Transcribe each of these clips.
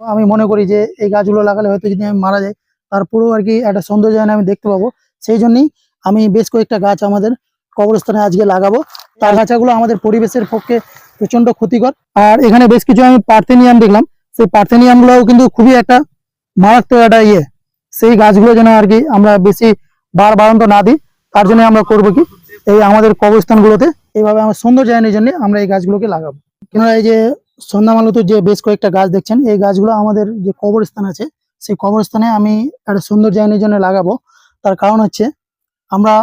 আমি মনে করি যে এই গাছগুলো লাগালে হয়তো যদি আমি মারা যাই তারপরেও আর কি একটা সৌন্দর্য আমি দেখতে পাবো। সেই জন্যই আমি বেশ কয়েকটা গাছ আমাদের কবরস্থানে আজকে লাগাবো। তার গাছাগুলো আমাদের পরিবেশের পক্ষে প্রচণ্ড ক্ষতিকর। আর এখানে বেশ কিছু আমি পার্থেনিয়াম দেখলাম। সেই পার্থেনিয়াম গুলোও কিন্তু খুবই একটা মারাত্মক একটা ইয়ে। সেই গাছগুলো যেন আর কি আমরা বেশি বার বাড়ন্ত না দিই, তার জন্য আমরা করব কি? এই আমাদের কবরস্থানগুলোতে এইভাবে আমার সৌন্দর্যায়নের জন্য আমরা এই গাছগুলোকে লাগাবো। কেননা এই যে সন্ধ্যামালুতে যে বেশ কয়েকটা গাছ দেখছেন, এই গাছগুলো আমাদের যে কবরস্থান আছে, সেই কবরস্থানে আমি একটা সুন্দর সৌন্দর্যায়নের জন্য লাগাবো। তার কারণ হচ্ছে, আমরা,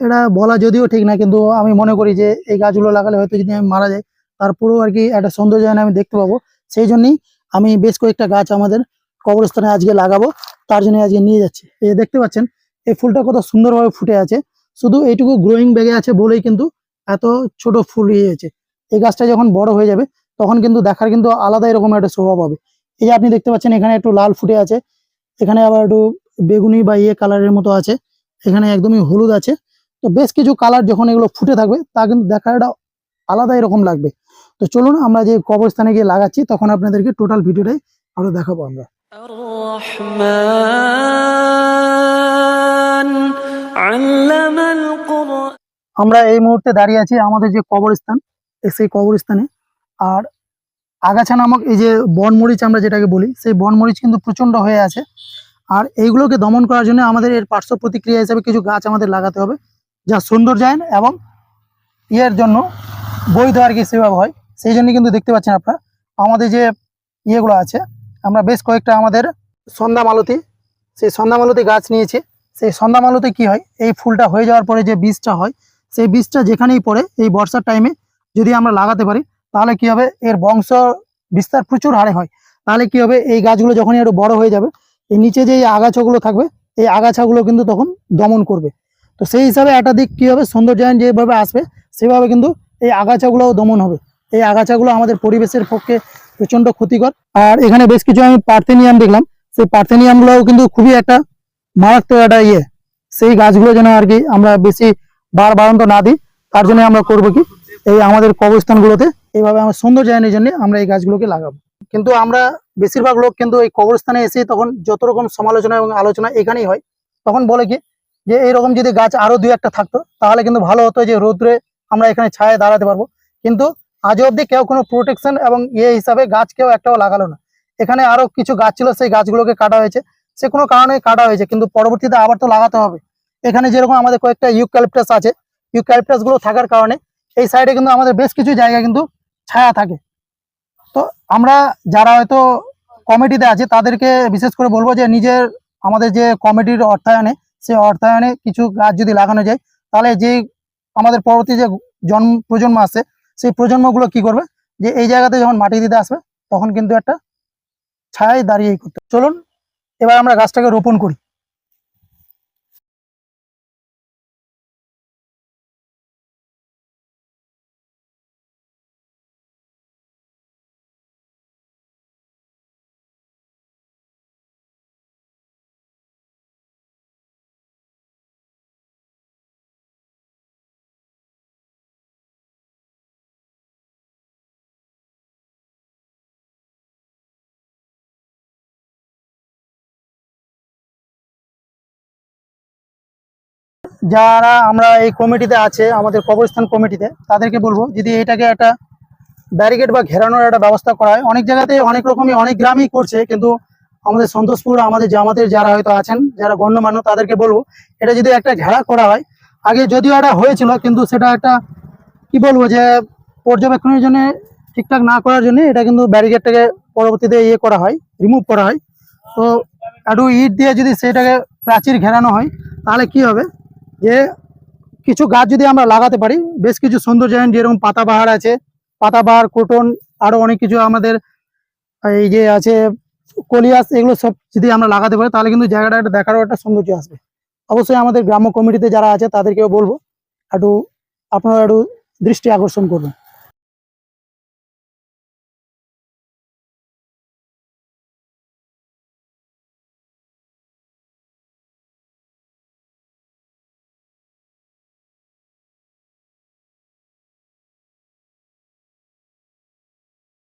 এটা বলা যদিও ঠিক না, কিন্তু আমি মনে করি যে এই গাছগুলো লাগালে হয়তো যদি আমি মারা যাই তারপরেও আর কি একটা সৌন্দর্যায়ন আমি দেখতে পাবো। সেই জন্যই আমি বেশ কয়েকটা গাছ আমাদের কবরস্থানে আজকে লাগাবো, তার জন্য আজকে নিয়ে যাচ্ছি। এই দেখতে পাচ্ছেন, এই ফুলটা কত সুন্দরভাবে ফুটে আছে। শুধু এইটুকু গ্রোয়িং ব্যাগে আছে বলেই কিন্তু এত ছোট ফুল হয়েছে এই গাছটা যখন বড় হয়ে যাবে তখন কিন্তু দেখার কিন্তু আলাদা এরকম একটা স্বভাব হবে। এই যে আপনি দেখতে পাচ্ছেন এখানে একটু লাল ফুটে আছে এখানে আবার একটু বেগুনি বা ইয়ে কালারের মতো আছে এখানে একদমই হলুদ আছে। তো বেশ কিছু কালার যখন এগুলো ফুটে থাকবে তা কিন্তু দেখার একটা আলাদা এরকম লাগবে। তো চলুন আমরা যে কবরস্থানে গিয়ে লাগাচ্ছি তখন আপনাদেরকে টোটাল ভিডিওটাই আরও দেখাবো আমরা। আমরা এই মুহূর্তে দাঁড়িয়ে আছি আমাদের যে কবরস্থান সেই কবরস্থানে। আর আগাছা নামক এই যে বনমরিচ আমরা যেটাকে বলি, সেই বনমরিচ কিন্তু প্রচণ্ড হয়ে আছে। আর এইগুলোকে দমন করার জন্য আমাদের এর পার্শ্ব প্রতিক্রিয়া হিসেবে কিছু গাছ আমাদের লাগাতে হবে, যা সৌন্দর্যায়ন এবং ইয়ের জন্য বৈধ আর কি সেভাবে হয়। সেই জন্য কিন্তু দেখতে পাচ্ছেন আপনারা, আমাদের যে ইয়েগুলো আছে, আমরা বেশ কয়েকটা আমাদের সন্ধ্যা মালতী সেই সন্ধ্যা মালতী গাছ নিয়েছি। সেই সন্ধ্যা মালতী কি হয়, এই ফুলটা হয়ে যাওয়ার পরে যে বীজটা হয়, সেই বীজটা যেখানেই পড়ে, এই বর্ষার টাইমে যদি আমরা লাগাতে পারি তাহলে কি হবে? এর বংশ বিস্তার প্রচুর হারে হয়। তাহলে কি হবে? এই গাছগুলো যখনই একটু বড় হয়ে যাবে, এই নিচে যে আগাছাগুলো থাকবে, এই আগাছাগুলো কিন্তু তখন দমন করবে। তো সেই হিসাবে একটা দিক কি হবে? সৌন্দর্যায়ন যেভাবে আসবে, সেভাবে কিন্তু এই আগাছাগুলোও দমন হবে। এই আগাছাগুলো আমাদের পরিবেশের পক্ষে প্রচণ্ড ক্ষতিকর। আর এখানে বেশ কিছু আমি পার্থেনিয়াম দেখলাম। সেই পার্থেনিয়াম গুলোও কিন্তু খুবই একটা মারাত্মক একটা ইয়ে। সেই গাছগুলো যেন আর কি আমরা বেশি বার বাড়ন্ত না দিই, তার জন্য আমরা করব কি? এই আমাদের কবরস্থানগুলোতে এইভাবে আমার সৌন্দর্যায়নের জন্য আমরা এই গাছগুলোকে লাগাবো। কিন্তু আমরা বেশিরভাগ লোক কিন্তু এই কবরস্থানে এসে তখন যত রকম সমালোচনা এবং আলোচনা এখানেই হয়, তখন বলে কি যে এইরকম যদি গাছ আরও দুই একটা থাকতো, তাহলে কিন্তু ভালো হতো যে রোদ্রে আমরা এখানে ছায়া দাঁড়াতে পারব। কিন্তু আজ অব্দি কেউ কোনো প্রোটেকশন এবং ইয়ে হিসাবে গাছ কেউ একটাও লাগালো না। এখানে আরও কিছু গাছ ছিল, সেই গাছগুলোকে কাটা হয়েছে। সে কোনো কারণে কাটা হয়েছে, কিন্তু পরবর্তীতে আবার তো লাগাতে হবে। এখানে যেরকম আমাদের কয়েকটা ইউক্যালিপটাস আছে ইউক্যালিপটাসগুলো থাকার কারণে এই সাইডে কিন্তু আমাদের বেশ কিছু জায়গা কিন্তু ছায়া থাকে। তো আমরা যারা হয়তো কমিটিতে আছে, তাদেরকে বিশেষ করে বলব যে নিজের আমাদের যে কমিটির অর্থায়নে সেই অর্থায়নে কিছু গাছ যদি লাগানো যায়, তাহলে যে আমাদের পরবর্তী যে জন্ম প্রজন্ম আছে, সেই প্রজন্মগুলো কি করবে? যে এই জায়গাতে যখন মাটি দিতে আসবে, তখন কিন্তু একটা ছায়ায় দাঁড়িয়েই করতে চলুন, এবার আমরা গাছটাকে রোপণ করি। যারা আমরা এই কমিটিতে আছে, আমাদের কবরস্থান কমিটিতে, তাদেরকে বলব, যদি এটাকে একটা ব্যারিকেড বা ঘেরানোর একটা ব্যবস্থা করা হয়, অনেক জায়গাতে অনেক রকমই অনেক গ্রামই করছে, কিন্তু আমাদের সন্তোষপুর, আমাদের জামাতের যারা হয়তো আছেন, যারা গণ্যমান্য, তাদেরকে বলব, এটা যদি একটা ঘেরা করা হয়, আগে যদিও এটা হয়েছিল, কিন্তু সেটা একটা, কি বলব যে, পর্যবেক্ষণের জন্য, ঠিকঠাক না করার জন্য, এটা কিন্তু ব্যারিকেডটাকে পরবর্তীতে ইয়ে করা হয় রিমুভ করা হয়। তো, একটু ইট দিয়ে যদি সেটাকে প্রাচীর ঘেরানো হয়, তাহলে কি হবে? যে কিছু গাছ যদি আমরা লাগাতে পারি, বেশ কিছু সুন্দর সৌন্দর্যায়ন যেরকম পাতাবাহার আছে, পাতাবাহার, কোটন, আরও অনেক কিছু আমাদের এই যে আছে, কলিয়াস, এগুলো সব যদি আমরা লাগাতে পারি, তাহলে কিন্তু জায়গাটা একটা দেখারও একটা সৌন্দর্য আসবে। অবশ্যই আমাদের গ্রাম্য কমিটিতে যারা আছে, তাদেরকেও বলব, একটু আপনারা একটু দৃষ্টি আকর্ষণ করবেন।